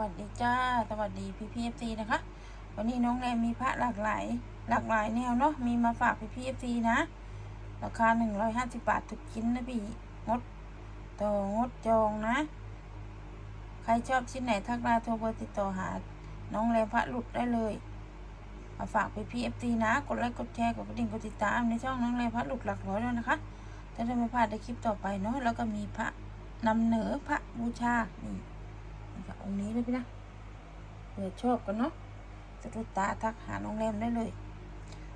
วัสดีจ้า สวัสดีพี่พีเอฟซีนะคะ วันนี้น้องแรมมีพระหลากหลาย หลากหลายแนวเนาะ มีมาฝากพี่พีเอฟซีนะ ราคาหนึ่งร้อยห้าสิบบาททุกชิ้นนะพี่ งดต่องดจองนะ ใครชอบชิ้นไหนทักไลน์โทรเบอร์ติดต่อหา น้องแรมพระหลุดได้เลย มาฝากพี่พีเอฟซีนะ กดไลค์กดแชร์กดกระดิ่งกดติดตามในช่องน้องแรมพระหลุดหลักร้อยแล้วนะคะจะได้ไม่พลาดในคลิปต่อไปเนาะ แล้วก็มีพระนำเหนือพระบูชานี่ นี่ค่ะองค์นี้เลยพี่นะเผื่อชอบกันเนาะสะดุดตาทักหาน้องแรมได้เลย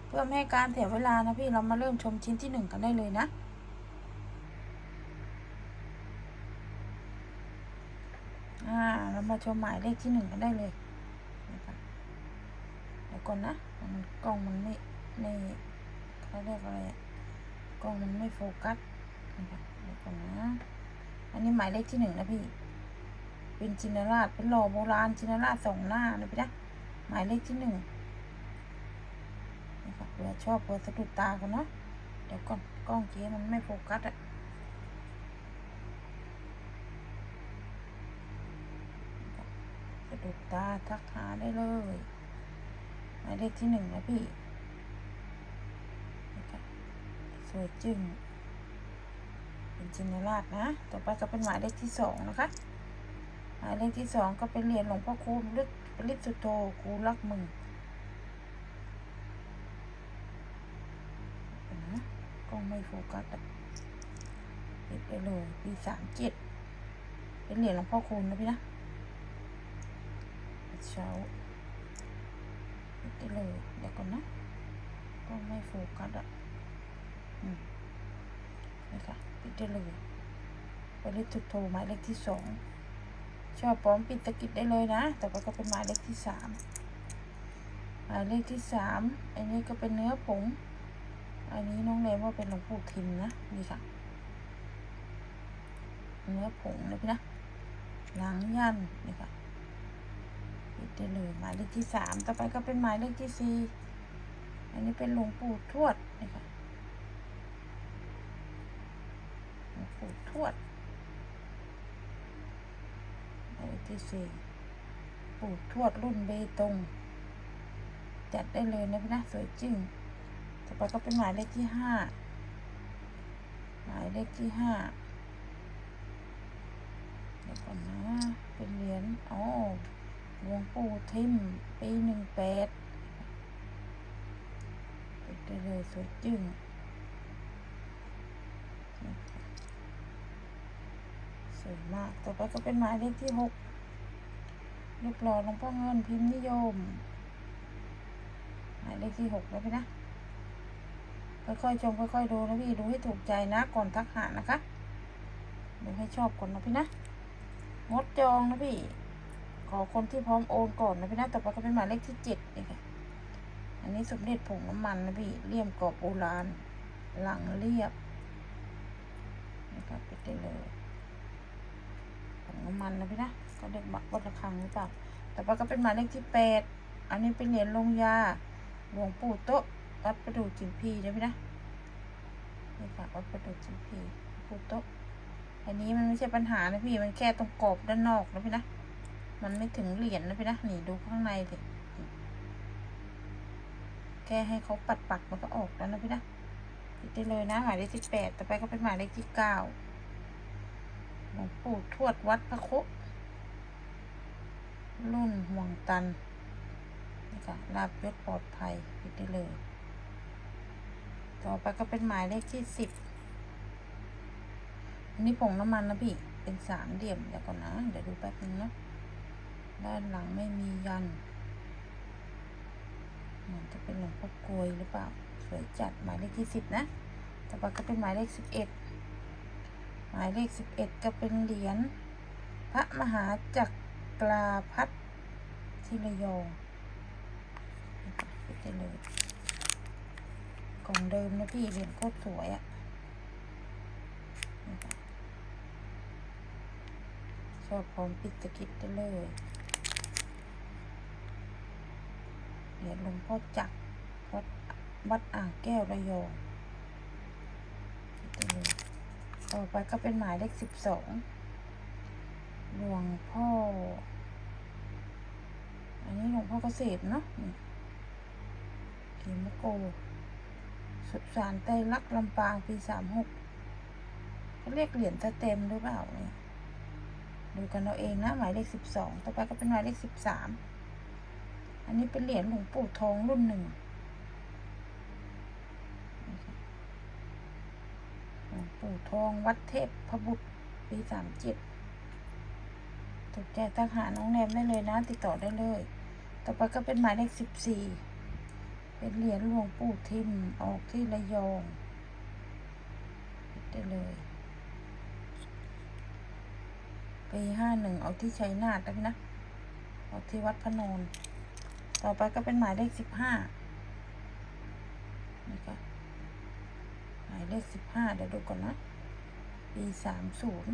เพื่อไม่ให้การเสียเวลานะพี่เรามาเริ่มชมชิ้นที่หนึ่งกันได้เลยนะอ่าเรามาชมหมายเลขที่หนึ่งกันได้เลยนะคะเดี๋ยวก่อนนะมันกล้องมันไม่ไม่เขาเรียกอะไรกล้องมันไม่โฟกัสนะคะเดี๋ยวก่อนนะ อันนี้หมายเลขที่หนึ่งนะพี่ เป็นจินราชเป็นหล่อโบราณจินราชสองหน้านะพี่นะหมายเลขที่หนึ่งนี่ค่ะเผื่อชอบเผื่อสะดุดตากันเนาะเดี๋ยวก่อนกล้องเจ๊มันไม่โฟกัสอะสะดุดตาทักหาได้เลย หมายเลขที่หนึ่งนะพี่สวยจึงเป็นจินราชนะ ต่อไปก็เป็นหมายเลขที่สองนะคะ หมายเลขที่สองก็เป็นเหรียญหลวงพ่อคูณลึกปริสุโธคูรักมึงเห็นะกล้องไม่โฟกัสอะปิดไปเลยปีสามเจ็ดเป็นเหรียญหลวงพ่อคูณนะพี่นะเช้าปิดไปเลยเดี๋ยวก่อนนะกล้องไม่โฟกัสอะอืมนี่ค่ะปิดได้เลยปริสุโธหมายเลขที่สอง ชอบพร้อมปิดตะกิดได้เลยนะ แต่ว่าก็เป็นหมายเลขที่สามหมายเลขที่สามอันนี้ก็เป็นเนื้อผง อันนี้น้องเลมว่าเป็นหลวงปู่ทิมนะนี่ค่ะ เนื้อผงนะพี่นะหลังยันนี่ค่ะปิดได้เลยหมายเลขที่สามต่อไปก็เป็นหมายเลขที่สี่อันนี้เป็นหลวงปู่ทวดนี่ค่ะหลวงปู่ทวด หมายเลข ที่สี่ปู่ทวดรุ่นเบตง จัดได้เลยนะพี่นะสวยจริงต่อไปก็เป็นหมายเลขที่ห้าหมายเลขที่ห้าเดี๋ยวก่อนนะ เป็นเหรียญอ๋อหลวงปู่ทิม ปีหนึ่งแปดจัดได้เลยสวยจริงสวยมาก ต่อไปก็เป็นหมายเลขที่หก รูปหล่อหลวงพ่อเงินพิมพ์นิยม หมายเลขที่หกแล้วพี่นะ ค่อยๆชมค่อยๆดูนะพี่ดูให้ถูกใจนะก่อนทักหานะคะดูให้ชอบก่อนนะพี่นะงดจองนะพี่ ขอคนที่พร้อมโอนก่อนนะพี่นะต่อไปก็เป็นหมายเลขที่เจ็ดนี่ค่ะอันนี้สมเด็จผงน้ำมันนะพี่เลี่ยมกรอบโบราณหลังเรียบนะครับปิดได้เลยผงน้ำมันนะพี่นะ ก็เด็กบักวัดระฆังหรือเปล่าต่อไปก็เป็นหมายเลขที่แปดอันนี้เป็นเหรียญลงยาหลวงปู่โต๊ะวัดประดูจิมพีนะพี่นะนี่ค่ะวัดประดูจิมพีปู่โต๊ะอันนี้มันไม่ใช่ปัญหานะพี่มันแค่ตรงกรอบด้านนอกนะพี่นะมันไม่ถึงเหรียญนะพี่นะนี่ดูข้างในสิแค่ให้เขาปัดปัดมันก็ออกแล้วนะพี่นะปิดได้เลยนะหมายเลขที่แปดต่อไปก็เป็นหมายเลขที่เก้าหลวงปู่ทวดวัดพระโค รุ่นห่วงตันนี่ค่ะลาบยศปลอดภัยปิดได้เลย ต่อไปก็เป็นหมายเลขที่สิบอันนี้ผงน้ำมันนะพี่ เป็นสามเหลี่ยมเดี๋ยวก่อนนะ เดี๋ยวดูแป๊บนึงนะ ด้านหลังไม่มียันเหมือนจะเป็นหลวงพ่อกลวยหรือเปล่า สวยจัดหมายเลขที่สิบนะ ต่อไปก็เป็นหมายเลขสิบเอ็ดหมายเลขสิบเอ็ดก็เป็นเหรียญพระมหาจักราพัฒที่ระยองนะคะปิดได้เลยกล่องเดิมนะพี่เหรียญโคตรสวยอะ่ะชอบพร้อมปิดตะกิดได้เลยเหรียญหลวงพ่อจักรวัดวัดอ่างแก้วระยองต่อไปก็เป็นหมายเลขสิบสอง หลวงพ่อ อันนี้หลวงพ่อเกษมเนาะนี่เขมโกสุสานไตรลักลำปางปีสามหกเขาเรียกเหรียญสเต็มหรือเปล่าเนี่ยดูกันเอาเองนะหมายเลขสิบสองต่อไปก็เป็นหมายเลขสิบสามอันนี้เป็นเหรียญหลวงปู่ทองรุ่นหนึ่งหลวงปู่ทองวัดเทพพบุตรปีสามเจ็ด ถูกใจทักหาน้องแนมได้เลยนะ ติดต่อได้เลย ต่อไปก็เป็นหมายเลขสิบสี่เป็นเหรียญหลวงปู่ทิมออกที่ระยองได้เลยปีห้าหนึ่งเอาที่ชัยนาทนะพี่นะออกที่วัดพนนต่อไปก็เป็นหมายเลขสิบห้านี่ค่ะหมายเลขสิบห้าเดี๋ยวดูก่อนนะปีสามศูนย์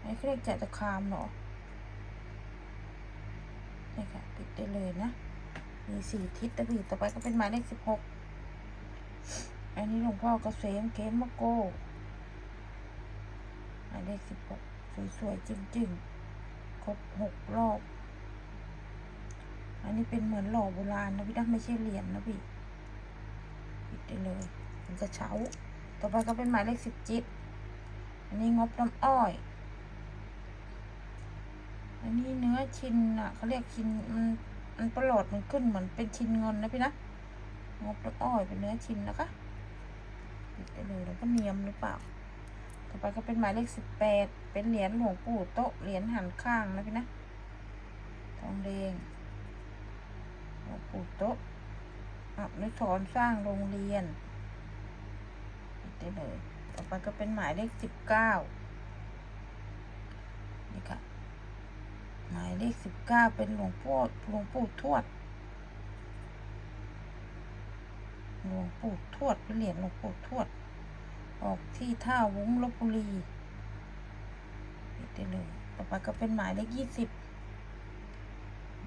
ไม่เรียกจัตคามเหรอนี่ค่ะติดได้เลยนะ มีสี่ทิศตะบีต่อไปก็เป็นหมายเลขสิบหกอันนี้หลวงพ่อกเกษมเกมมะโกหมายเลขสิบหกสวยๆจริงๆ ครบหกรอบ อันนี้เป็นเหมือนหล่อโบราณนะพี่นะไม่ใช่เหรียญนะพี่ปิดได้เลยเป็นกระเช้า ต่อไปก็เป็นหมายเลขสิบจิตอันนี้งบน้ำอ้อย อันนี้เนื้อชินอะเขาเรียกชินมันมันประหลอดมันขึ้นเหมือนเป็นชินเงินนะพี่นะงบน้ำอ้อยเป็นเนื้อชินนะคะปิดได้เลยแล้วก็เนียมหรือเปล่า ต่อไปก็เป็นหมายเลขสิบแปดเป็นเหรียญหลวงปู่โต๊ะเหรียญหันข้างนะพี่นะทองแดงหลวงปู่โต๊ะอนุสรสร้างโรงเรียนปิดได้เลย ต่อไปก็เป็นหมายเลขสิบเก้านี่ค่ะ หมายเลขสิบเก้าเป็นหลวงพ่อหลวงปู่ทวด หลวงปู่ทวดเป็นเหรียญหลวงปู่ทวด ออกที่ท่าวุ้งลบบุรีได้เลย ต่อไปก็เป็นหมายเลขยี่สิบ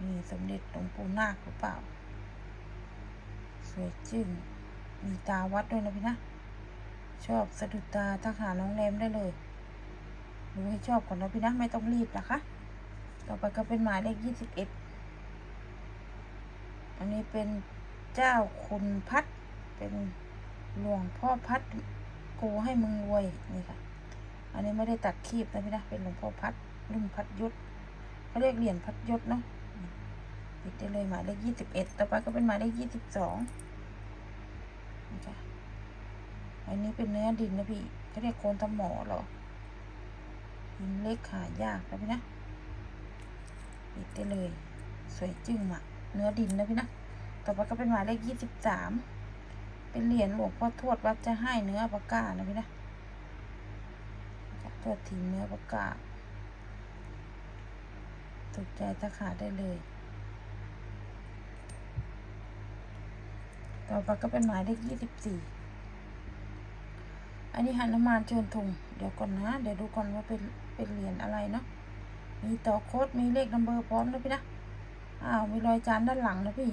มีสมเด็จหลวงปู่นาคหรือเปล่า สวยจึ้งมีตาวัดด้วยนะพี่นะ ชอบสะดุดตาทหาน้องแรมได้เลยดูให้ชอบก่อนนะพี่นะ ไม่ต้องรีบนะคะ ต่อไปก็เป็นหมายเลขยี่สิบเอ็ดอันนี้เป็นเจ้าคุณพัด เป็นหลวงพ่อพัดกูให้มึงรวยนี่ค่ะ อันนี้ไม่ได้ตัดคีบนะพี่นะ เป็นหลวงพ่อพัดรุ่นพัดยศเขาเรียกเหรียญพัดยศเนาะปิดได้เลยหมายเลขยี่สิบเอ็ดต่อไปก็เป็นหมายเลขยี่สิบสองนี่ค่ะอันนี้เป็นเนื้อดินนะพี่เขาเรียกโคนทำหมอเหรอหินเล็กหายากนะพี่นะ ปิดได้เลย สวยจึ้งอะเนื้อดินนะพี่นะต่อไปก็เป็นหมายเลขยี่สิบสามเป็นเหรียญหลวงพ่อทวดวัดจะให้เนื้อปากกานะพี่นะทวทิ้งเนื้อปากกาถูกใจถ้าขาดได้เลย ต่อไปก็เป็นหมายเลขยี่สิบสี่อันนี้หันุมานเชิญธงเดี๋ยวก่อนนะ เดี๋ยวดูก่อนว่าเป็นเป็นเหรียญอะไรเนาะ มีต่อโค้ดมีเลขนัมเบอร์พร้อมนะพี่นะ อ้าว มีรอยจานด้านหลังนะพี่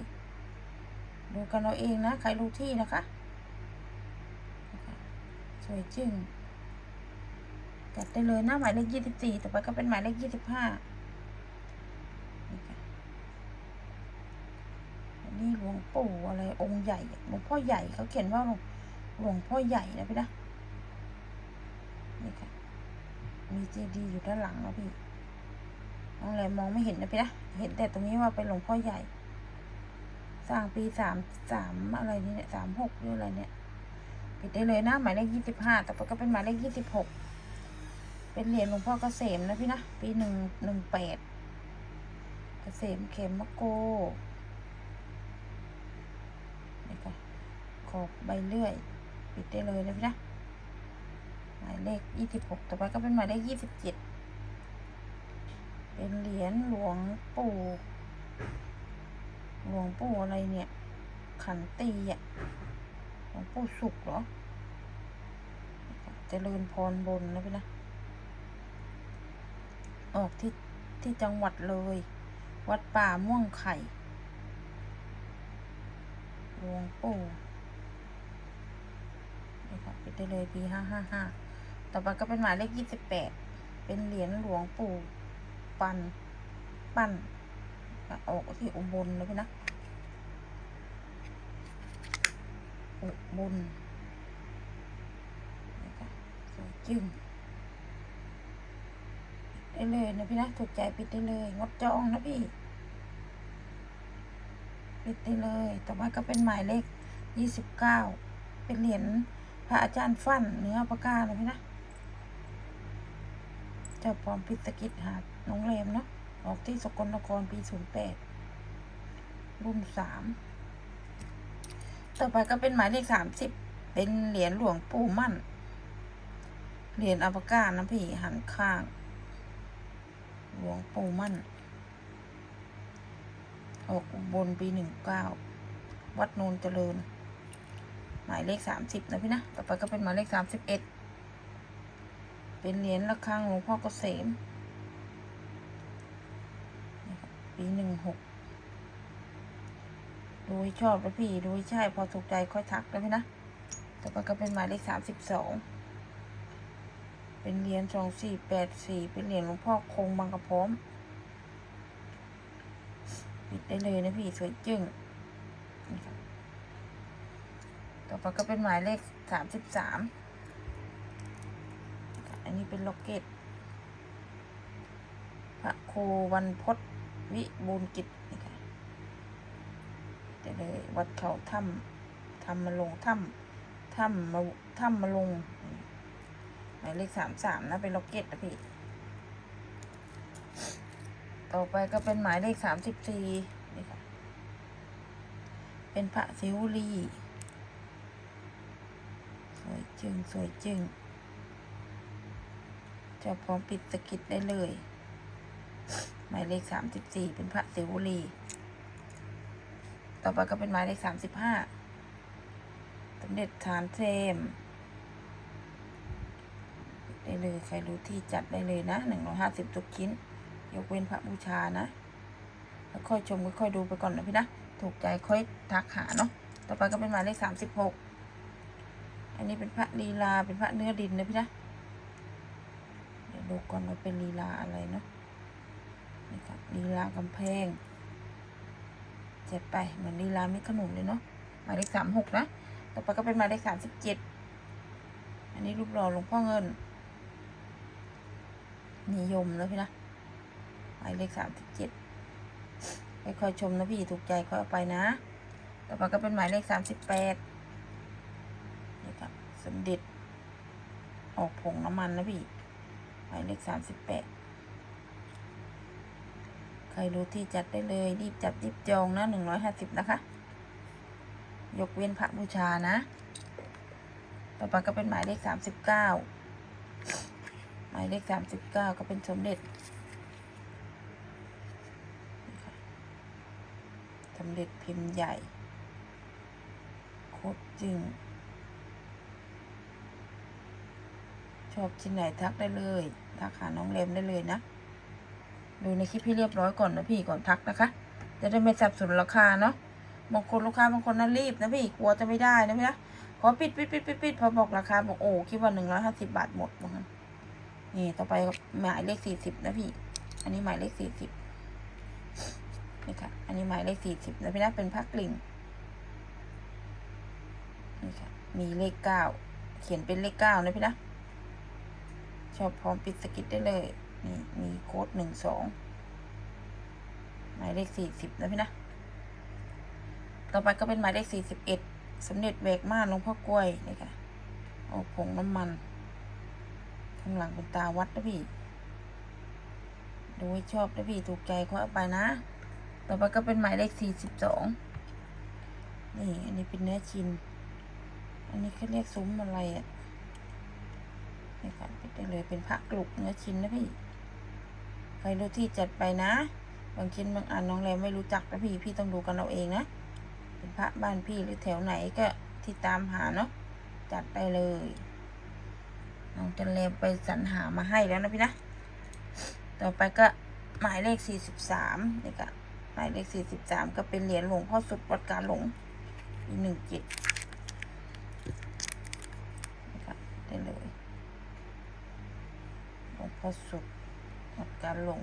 ดูกันเอาเองนะ ใครรู้ที่นะคะ สวยจึ้งจัดได้เลยนะหมายเลขยี่สิบสี่ต่อไปก็เป็นหมายเลขยี่สิบห้าอันนี้หลวงปู่อะไรองค์ใหญ่ หลวงพ่อใหญ่เขาเขียนว่าหลวงหลวงพ่อใหญ่นะพี่นะ นี่ค่ะ มีเจดีย์อยู่ด้านหลังนะพี่ น้องแรมมองไม่เห็นนะพี่นะ เห็นแต่ตรงนี้ว่าเป็นหลวงพ่อใหญ่ สร้างปีสามสามอะไรนี่เนี่ยสามหกหรืออะไรเนี่ยปิดได้เลยนะหมายเลขยี่สิบห้าต่อไปก็เป็นหมายเลขยี่สิบหกเป็นเหรียญหลวงพ่อเกษมนะพี่นะ ปีหนึ่งหนึ่งแปดเกษมเข็มมะโกนี่ค่ะขอบใบเลื่อย ปิดได้เลยนะพี่นะหมายเลขยี่สิบหกต่อไปก็เป็นหมายเลขยี่สิบเจ็ด เป็นเหรียญหลวงปู่หลวงปู่อะไรเนี่ย ขันตีอะหลวงปู่สุกเหรอเจริญพรบนนะพี่นะ ออกที่ที่จังหวัดเลย วัดป่าม่วงไข่หลวงปู่นี่ค่ะปิดได้เลยปีห้าห้าห้าต่อไปก็เป็นหมายเลขยี่สิบแปดเป็นเหรียญหลวงปู่ ปันปั้นออกที่อุบลนะพี่นะอุบลนะคะสวยจึงได้เลยนะพี่นะถูกใจปิดได้เลย งดจองนะพี่ ปิดได้เลย ต่อมาก็เป็นหมายเลขยี่สิบเก้าเป็นเหรียญพระอาจารย์ฟั่นเนื้อปากกานะพี่นะเจ้าปอมพิสกิจหาด น้องแรมเนาะออกที่สกลนครปีศูนย์แปดรุ่นสามต่อไปก็เป็นหมายเลขสามสิบเป็นเหรียญหลวงปู่มั่น เหรียญอัปกานะพี่หันข้าง หลวงปู่มั่น ออกบนปีหนึ่งเก้าวัดโนนเจริญ หมายเลขสามสิบนะพี่นะ ต่อไปก็เป็นหมายเลขสามสิบเอ็ดเป็นเหรียญระฆังหลวงพ่อเกษม ปีหนึ่งหกดูให้ชอบนะพี่ดูให้ใช่พอถูกใจค่อยทักนะพี่นะต่อไปก็เป็นหมายเลขสามสิบสองเป็นเหรียญสองสี่แปดสี่เป็นเหรียญหลวงพ่อคงบางกระพร้อมปิดได้เลยนะพี่สวยจึ้งต่อไปก็เป็นหมายเลขสามสิบสามอันนี้เป็นล็อกเก็ตพระครูวันพศ วิบูลกิจนี่ค่ะเดี๋ยวเลยวัดเขาถ้ำทำมาลงถ้ำถ้ำมาถ้ำมาลงหมายเลขสามสามนะ เป็นล็อกเก็ตนะพี่ ต่อไปก็เป็นหมายเลขสามสิบสี่นี่ค่ะ เป็นพระศิวลีสวยจึงสวยจึงจะพร้อมปิดสกิดได้เลย หมายเลขสามสิบสี่เป็นพระศิวลี ต่อไปก็เป็นหมายเลขสามสิบห้าสมเด็จฐานเทมได้เลยใครรู้ที่จัดได้เลยนะหนึ่งร้อยห้าสิบทุกชิ้น ยกเว้นพระบูชานะ แล้วค่อยชมค่อยดูไปก่อนนะพี่นะ ถูกใจค่อยทักหาเนาะ ต่อไปก็เป็นหมายเลขสามสิบหกอันนี้เป็นพระลีลา เป็นพระเนื้อดินนะพี่นะ เดี๋ยวดูก่อนว่าเป็นลีลาอะไรเนาะ นี่ค่ะลีลากำแพงเจ็ดไปเหมือนลีลาไม่ขนุนเลยเนาะหมายเลขสามหกนะ ต่อไปก็เป็นหมายเลขสามสิบเจ็ดอันนี้รูปหล่อหลวงพ่อเงิน นิยมแล้วพี่นะหมายเลขสามสิบเจ็ดค่อยๆชมนะพี่ถูกใจค่อยเอาไปนะ ต่อไปก็เป็นหมายเลขสามสิบแปดนี่ครับสมเด็จออกผงน้ำมันนะพี่หมายเลขสามสิบแปด ใครรู้ที่จัดได้เลย รีบจับรีบจองนะหนึ่งร้อยห้าสิบนะคะ ยกเว้นพระบูชานะ ต่อไปก็เป็นหมายเลขสามสิบเก้าหมายเลขสามสิบเก้าก็เป็นสมเด็จสมเด็จพิมพ์ใหญ่โคตรจึง ชอบชิ้นไหนทักได้เลย ทักหาน้องเลมได้เลยนะ ดูในคลิปให้เรียบร้อยก่อนนะพี่ก่อนทักนะคะ จะได้ไม่สับสนราคาเนาะบางคนลูกค้าบางคนน่ารีบนะพี่กลัวจะไม่ได้นะพี่นะขอปิดปิดปิดปิดปิดพอบอกราคาบอกโอ้คิดว่าหนึ่งร้อยห้าสิบบาทหมดเหมั้งนี่ต่อไปหมายเลขสี่สิบนะพี่ อันนี้หมายเลขสี่สิบนี่ค่ะ อันนี้หมายเลขสี่สิบนะพี่นะเป็นพักกลิ่งนี่ค่ะ มีเลขเก้าเขียนเป็นเลขเก้านะพี่นะ ชอบพร้อมปิดสกิดได้เลย นี่มีโค้ดหนึ่งสองหมายเลขสี่สิบนะพี่นะ ต่อไปก็เป็นหมายเลขสี่สิบเอ็ดสมเด็จแบกม่านหลวงพ่อกล้วยนี่ค่ะเอาผงน้ำมัน ข้างหลังเป็นตาวัดนะพี่ ดูให้ชอบนะพี่ ถูกใจก็เอาไปนะ ต่อไปก็เป็นหมายเลขสี่สิบสองนี่ อันนี้เป็นเนื้อชิน อันนี้เขาเรียกซุ้มอะไรอะ่ะนี่ค่ะเปิดได้เลยเป็นพระกลุกเนื้อชิ้นนะพี่ ใครรู้ที่จัดไปนะ บางชิ้นบางอันน้องแรมไม่รู้จักนะพี่ พี่ต้องดูกันเอาเองนะ เป็นพระบ้านพี่หรือแถวไหนก็ที่ตามหาเนาะ จัดได้เลย น้องจันแรมไปสรรหามาให้แล้วนะพี่นะ ต่อไปก็หมายเลขสี่สิบสามนี่ค่ะหมายเลขสี่สิบสามก็เป็นเหรียญหลวงพ่อสุดวัดกาหลงอีกหนึ่งจิตนี่ค่ะได้เลยหลวงพ่อสุข วัดการหลง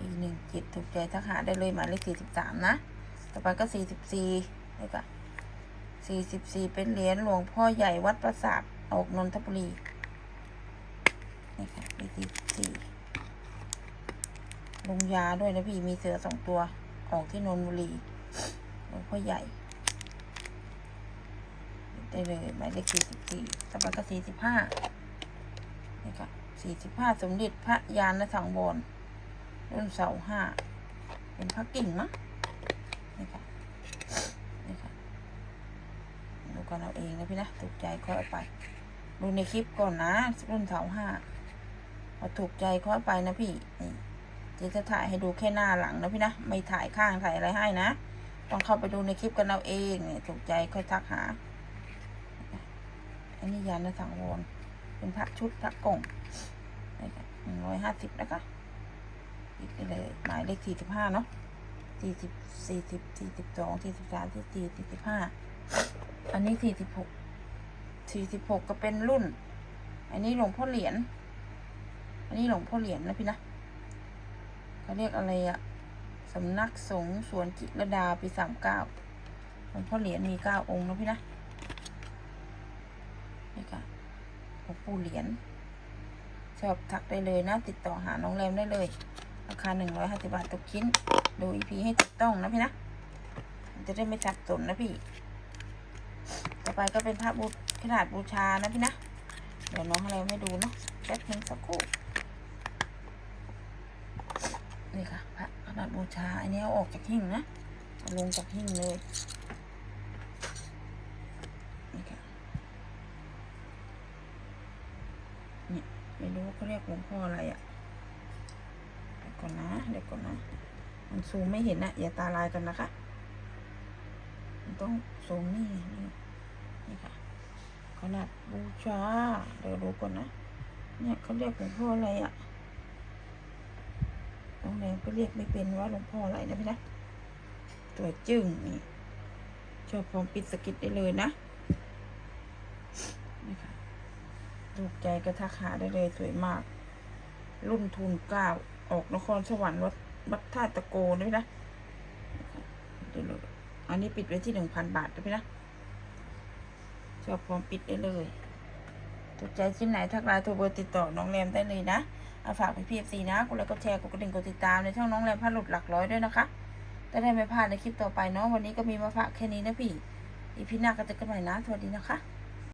อีกหนึ่งจิตถูกใจทักหาได้เลยหมายเลขสี่สิบสามนะ ต่อไปก็สี่สิบสี่นี่ค่ะสี่สิบสี่เป็นเหรียญหลวงพ่อใหญ่วัดประสาทออกนนทบุรีนี่ค่ะเลขสี่สิบสี่ลงยาด้วยนะพี่มีเสือสองตัวออกที่นนทบุรีหลวงพ่อใหญ่ได้เลยหมายเลขสี่สิบสี่ต่อไปก็สี่สิบห้านี่ค่ะ สี่สิบห้าสมเด็จพระยานสังวรรุ่นเสาห้าเป็นพระกิ่งมั้งนี่ค่ะนี่ค่ะดูกันเอาเองนะพี่นะถูกใจค่อยเอาไป ดูในคลิปก่อนนะ รุ่นเสาห้าพอถูกใจค่อยไปนะพี่นี่เจะจะถ่ายให้ดูแค่หน้าหลังนะพี่นะ ไม่ถ่ายข้างถ่ายอะไรให้นะต้องเข้าไปดูในคลิปกันเอาเองเนี่ยถูกใจค่อยทักหา อันนี้ยานในสังวร เป็นพระชุดพระกงหนึ่งร้อยห้าสิบนะคะอีกได้เลยหมายเลขสี่สิบห้าเนาะสี่สิบสี่สิบสี่สิบสองสี่สิบสามสี่สี่สี่สิบห้าอันนี้สี่สิบหกสี่สิบหกก็เป็นรุ่น อันนี้หลวงพ่อเหรียญอันนี้หลวงพ่อเหรียญนะพี่นะเขาเรียกอะไรอะสำนักสงฆ์สวนจิรดาปีสามเก้าหลวงพ่อเหรียญมีเก้าองค์นะพี่นะ นี่ค่ะหลวง ปูเหรียญชอบทักได้เลยนะ ติดต่อหาน้องแรมได้เลย ราคาหนึ่งร้อยห้าสิบาททุกชิ้น ดูอีพีให้ถูกต้องนะพี่นะ จะได้ไม่สับสนนะพี่ ต่อไปก็เป็นพระบูขนาดบูชานะพี่นะ เดี๋ยวน้องแรมให้ดูเนาะแป๊บนึงสักครู่ นี่ค่ะพระขนาดบูชา อันนี้เอาออกจากหิ้งนะลงจากหิ้งเลย นี่ค่ะ เนี่ย ไม่รู้เขาเรียกหลวงพ่ออะไรอะ่ะเดี๋ยวก่อนนะเดี๋ยวก่อนนะ มันซูมไม่เห็นนะอย่าตาลายกันนะคะ มันต้องซูมนี่นี่นี่ค่ะขนาดบูชาเดี๋ยวดูก่อนนะเนี่ยเขาเรียกหลวงพ่ออะไรอะ่ะน้องแดงก็เรียกไม่เป็นว่าหลวงพ่ออะไรนะพี่นะตัวจึ้งนี่ชอบพร้อมปิดสกิดได้เลยนะ นี่ค่ะ ถูกใจก็ทักหาได้เลยสวยมาก รุ่นทุนเก้าออกนครสวรรค์วัดวัดท่าตะโกด้วยนะเดี๋ยวอันนี้ปิดไว้ที่หนึ่งพันบาทนะพี่นะชอบพร้อมปิดได้เลยถูกใจชิ้นไหนทักไลน์โทรเบอร์ติดต่อน้องแรมได้เลยนะเอาฝากไปพีเอฟซีนะกดไลค์กดแชร์กดกระดิ่งกดติดตามในช่องน้องแรมพาหลุดหลักร้อยด้วยนะคะจะได้ไม่พลาดในคลิปต่อไปเนาะวันนี้ก็มีมาฝากแค่นี้นะพี่อีพีหน้าก็เจะกันใหม่นะสวัสดีนะคะ